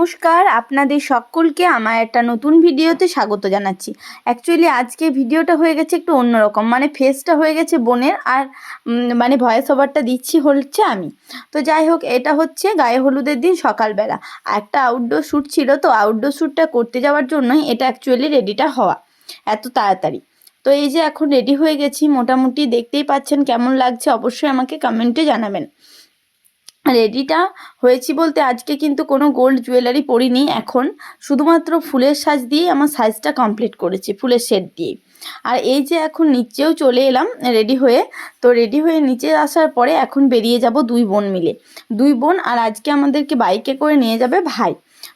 নমস্কার, আপনাদের সকলকে আমার একটা নতুন ভিডিওতে স্বাগত জানাচ্ছি। অ্যাকচুয়ালি আজকে ভিডিওটা হয়ে গেছে একটু অন্যরকম মানে ফেসটা হয়ে গেছে বোনের আর মানে ভয়েস ওভারটা দিচ্ছি হচ্ছে আমি। তো যাই হোক, এটা হচ্ছে গায়ে হলুদের দিন সকালবেলা। একটা আউটডোর শ্যুট ছিল, তো আউটডোর শ্যুটটা করতে যাওয়ার জন্যই এটা অ্যাকচুয়ালি রেডিটা হওয়া, এত তাড়াতাড়ি। তো এই যে এখন রেডি হয়ে গেছি, মোটামুটি দেখতেই পাচ্ছেন কেমন লাগছে, অবশ্যই আমাকে কমেন্টে জানাবেন। রেডিটা হয়েছি বলতে আজকে কিন্তু কোনো গোল্ড জুয়েলারি পরিনি। এখন শুধুমাত্র ফুলের সাজ দিয়েই আমার সাইজটা কমপ্লিট করেছি, ফুলের সেট দিয়ে আর এই যে এখন নিচেও চলে এলাম রেডি হয়ে, তো রেডি হয়ে নিচে আসার পরে এখন বেরিয়ে যাব দুই বোন মিলে। দুই বোন আর আজকে আমাদেরকে বাইকে করে নিয়ে যাবে ভাই।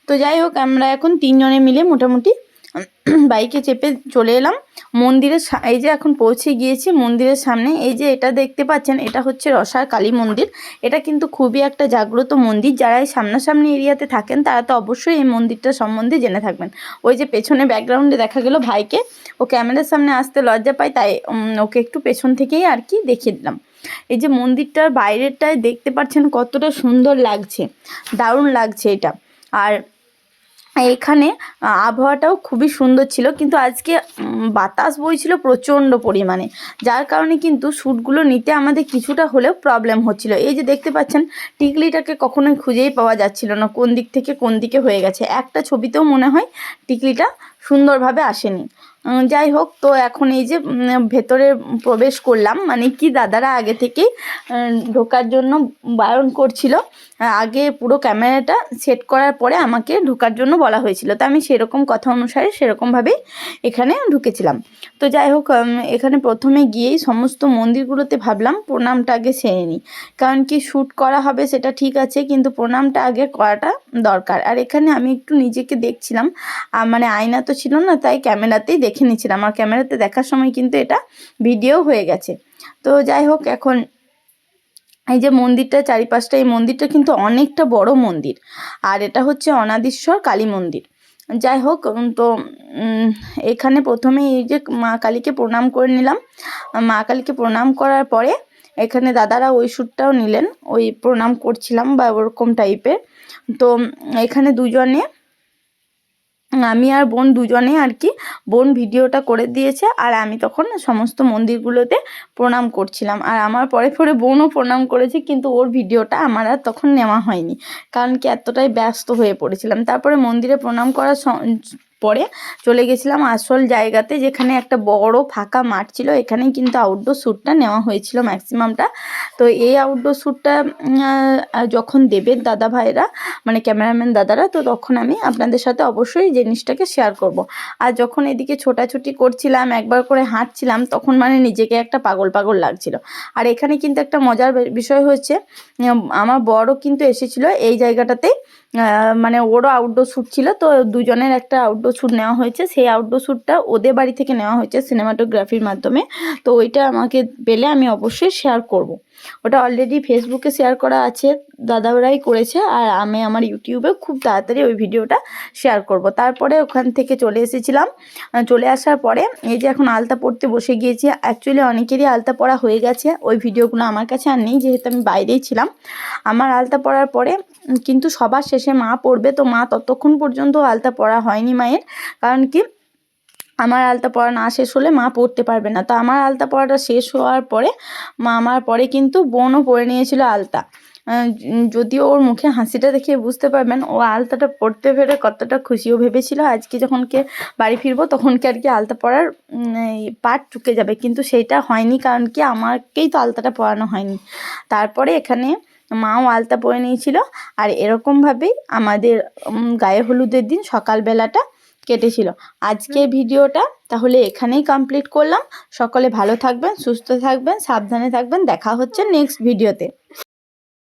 তো যাই হোক, আমরা এখন তিনজনে মিলে মোটামুটি বাইকে চেপে চলে এলাম। মন্দিরের এই যে এখন পৌঁছে গিয়েছি, মন্দিরের সামনে। এই যে এটা দেখতে পাচ্ছেন, এটা হচ্ছে রসার কালী মন্দির। এটা কিন্তু খুবই একটা জাগ্রত মন্দির। যারা এই সামনাসামনি এরিয়াতে থাকেন, তারা তো অবশ্যই এই মন্দিরটা সম্বন্ধে জেনে থাকবেন। ওই যে পেছনে ব্যাকগ্রাউন্ডে দেখা গেল ভাইকে। ও ক্যামেরার সামনে আসতে লজ্জা পায়, তাই ওকে একটু পেছন থেকেই আর কি দেখিয়ে দিলাম। এই যে মন্দিরটার বাইরেরটায় দেখতে পাচ্ছেন কতটা সুন্দর লাগছে। দারুণ লাগছে এটা। আর এখানে আবহাওয়াটাও খুবই সুন্দর ছিল। কিন্তু আজকে বাতাস বইছিল প্রচণ্ড পরিমাণে। যার কারণে কিন্তু শ্যুটগুলো নিতে আমাদের কিছুটা হলেও প্রবলেম হচ্ছিল। এই যে দেখতে পাচ্ছেন, টিকলিটাকে কখনোই খুঁজেই পাওয়া যাচ্ছিল না। কোন দিক থেকে কোন দিকে হয়ে গেছে। একটা ছবিতেও মনে হয় টিকলিটা সুন্দরভাবে আসেনি। যাই হোক, তো এখন এই যে ভেতরে প্রবেশ করলাম মানে কি দাদারা আগে থেকেই ঢোকার জন্য বারণ করছিল। আগে পুরো ক্যামেরাটা সেট করার পরে আমাকে ঢোকার জন্য বলা হয়েছিল। তো আমি সেরকম কথা অনুসারে সেরকমভাবেই এখানে ঢুকেছিলাম। তো যাই হোক এখানে প্রথমে গিয়েই সমস্ত মন্দিরগুলোতে ভাবলাম, প্রণামটা আগে সেরে নিই। কারণ কি শ্যুট করা হবে সেটা ঠিক আছে, কিন্তু প্রণামটা আগে করাটা দরকার। আর এখানে আমি একটু নিজেকে দেখছিলাম মানে আয়না তো ছিল না, তাই ক্যামেরাতেই দেখে নিচ্ছিলাম আর ক্যামেরাতে দেখার সময় কিন্তু এটা ভিডিও হয়ে গেছে। তো যাই হোক, এখন এই যে মন্দিরটা, চারিপাশটা, এই মন্দিরটা কিন্তু অনেকটা বড় মন্দির। আর এটা হচ্ছে অনাদীশ্বর কালী মন্দির। যাই হোক তো এখানে প্রথমে এই যে মা কালীকে প্রণাম করে নিলাম। মা কালীকে প্রণাম করার পরে এখানে দাদারা ওই শ্যুটটাও নিলেন। ওই প্রণাম করছিলাম বা ওরকম টাইপের তো, এখানে দুজনে আমি আর বোন দুজনে আর কি বোন ভিডিওটা করে দিয়েছে আর আমি তখন সমস্ত মন্দিরগুলোতে প্রণাম করছিলাম। আর আমার পরে পরে বোনও প্রণাম করেছে কিন্তু ওর ভিডিওটা আমার আর তখন নেওয়া হয়নি। কারণ কি এতটাই ব্যস্ত হয়ে পড়েছিলাম। তারপরে মন্দিরে প্রণাম করার পরে চলে গেছিলাম আসল জায়গাতে, যেখানে একটা বড় ফাঁকা মাঠ ছিল। এখানেই কিন্তু আউটডোর শ্যুটটা নেওয়া হয়েছিল ম্যাক্সিমামটা তো এই আউটডোর শ্যুটটা যখন দেবেন দাদা ভাইরা মানে ক্যামেরাম্যান দাদারা, তো তখন আমি আপনাদের সাথে অবশ্যই জিনিসটাকে শেয়ার করব। আর যখন এদিকে ছোটাছুটি করছিলাম, একবার করে হাঁটছিলাম, তখন মানে নিজেকে একটা পাগল পাগল লাগছিল। আর এখানে কিন্তু একটা মজার বিষয় হচ্ছে আমার বড়ও কিন্তু এসেছিল এই জায়গাটাতেই মানে ওরও আউটডোর শ্যুট ছিল, তো দুজনের একটা আউটডোর শ্যুট নেওয়া হয়েছে। সেই আউটডোর শ্যুটটা ওদের বাড়ি থেকে নেওয়া হয়েছে সিনেমাটোগ্রাফির মাধ্যমে। তো ওইটা আমাকে পেলে আমি অবশ্যই শেয়ার করব। ওটা অলরেডি ফেসবুকে শেয়ার করা আছে দাদারাই করেছে, আর আমি আমার ইউটিউবে খুব তাড়াতাড়ি ওই ভিডিওটা শেয়ার করব। তারপরে ওখান থেকে চলে এসেছিলাম। চলে আসার পরে এই যে এখন আলতা পড়তে বসে গিয়েছি অ্যাকচুয়ালি অনেকেরই আলতা পড়া হয়ে গেছে। ওই ভিডিওগুলো আমার কাছে আর নেই, যেহেতু আমি বাইরেই ছিলাম। আমার আলতা পড়ার পরে কিন্তু সবার শেষে মা পড়বে, তো মা ততক্ষণ পর্যন্ত আলতা পড়া হয়নি মায়ের। কারণ কি? আমার আলতা পড়া না শেষ হলে মা পড়তে পারবে না। তো আমার আলতা পড়াটা শেষ হওয়ার পরে, মা আমার পরে কিন্তু বোনও পড়ে নিয়েছিল আলতা। যদিও ওর মুখে হাসিটা দেখে বুঝতে পারবেন, ও আলতাটা পড়তে পেরে কতটা খুশিও ভেবেছিল। আজকে যখন কে বাড়ি ফিরবো, তখন কি আর কি আলতা পড়ার পাট চুকে যাবে। কিন্তু সেইটা হয়নি, কারণ কি আমাকেই তো আলতাটা পরানো হয়নি। তারপরে এখানে মাও আলতা পরে নিয়েছিল। আর এরকমভাবেই আমাদের গায়ে হলুদের দিন সকালবেলাটা কেটেছিল। আজকে ভিডিওটা তাহলে এখানেই কমপ্লিট করলাম। সকলে ভালো থাকবেন, সুস্থ থাকবেন, সাবধানে থাকবেন। দেখা হচ্ছে নেক্সট ভিডিওতে